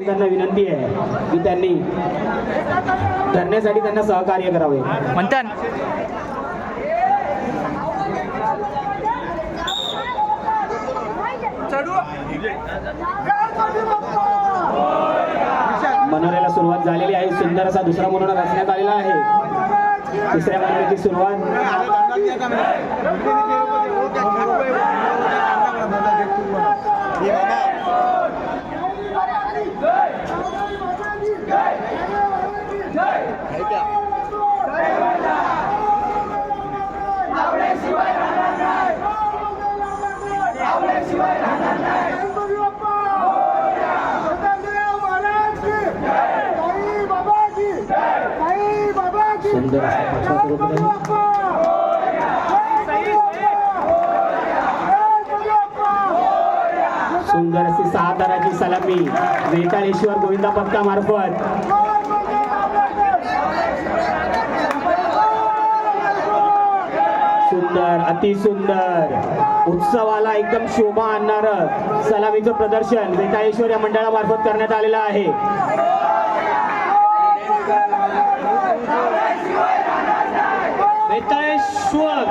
त्यांना विनंती आहे की त्यांनी धरण्यासाठी त्यांना सहकार्य करावे. म्हणतात मनोऱ्याला सुरुवात झालेली आहे. सुंदर असा दुसरा मनोरा रचण्यात आलेला आहे. तिसऱ्या मनोऱ्याची सुरुवात. सुंदर आहे. अशी सहा ताराची सलामी. वेताळेश्वर गोविंदा पक्का सुंदर अतिसुंदर. उत्सवाला एकदम शोभा आणणार सलामीचं प्रदर्शन वेताळेश्वर या मंडळामार्फत करण्यात आलेलं आहे. वेताळेश्वर